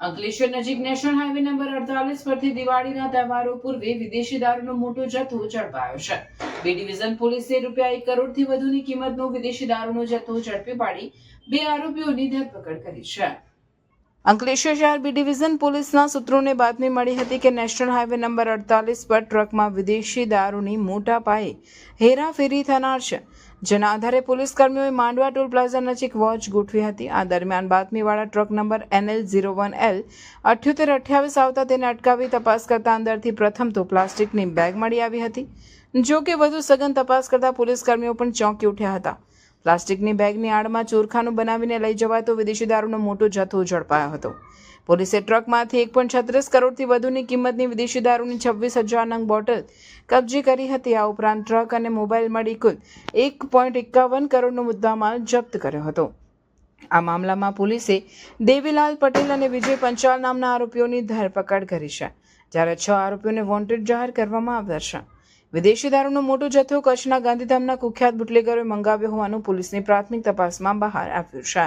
અંકલેશ્વર નજીક national highway number અડતાલીસ પરથી દિવાળીના તહેવારો પૂર્વે વિદેશી દારૂનો મોટો જથ્થો ઝડપાયો છે. બે ડિવિઝન પોલીસે રૂપિયા એક કરોડથી વધુની કિંમતનો વિદેશી દારૂનો જથ્થો ઝડપી પાડી બે આરોપીઓની ધરપકડ કરી છે. અંકલેશ્વર શહેર બી ડિવિઝન પોલીસના સૂત્રોને બાતમી મળી હતી કે નેશનલ હાઈવે નંબર અડતાલીસ પર ટ્રકમાં વિદેશી દારૂની મોટા પાયે હેરાફેરી થનાર છે, જેના આધારે પોલીસ કર્મીઓએ માંડવા ટોલ પ્લાઝા નજીક વોચ ગોઠવી હતી. આ દરમિયાન બાતમીવાળા truck number NL zero one L અઠ્યોતેર અઠ્યાવીસ આવતા તેને અટકાવી તપાસ કરતા અંદરથી પ્રથમ તો પ્લાસ્ટિકની બેગ મળી આવી હતી. જો કે વધુ સઘન તપાસ કરતા પોલીસ કર્મીઓ પણ ચોંકી ઉઠ્યા હતા. પ્લાસ્ટિકની બેગની આડમાં ચોરખાનું બનાવીને લઈ જવાતો વિદેશી દારૂનો મોટો જથ્થો ઝડપાયો હતો. પોલીસે ટ્રકમાંથી એક પણ છત્રીસ કરોડથી વધુની કિંમતની વિદેશી દારૂની છવ્વીસ હજાર નંગ બોટલ કબજે કરી હતી. આ ઉપરાંત ટ્રક અને મોબાઈલ મળી કુલ એક પોઈન્ટ એકાવન કરોડનો મુદ્દામાલ જપ્ત કર્યો હતો. આ મામલામાં પોલીસે દેવીલાલ પટેલ અને વિજય પંચાલ નામના આરોપીઓની ધરપકડ કરી છે, જ્યારે છ આરોપીઓને વોન્ટેડ જાહેર કરવામાં આવ્યા છે. વિદેશી દારૂનો મોટો જથ્થો કચ્છના ગાંધીધામના કુખ્યાત બુટલેગરોએ મંગાવ્યો હોવાનું પોલીસની પ્રાથમિક તપાસમાં બહાર આવ્યું છે.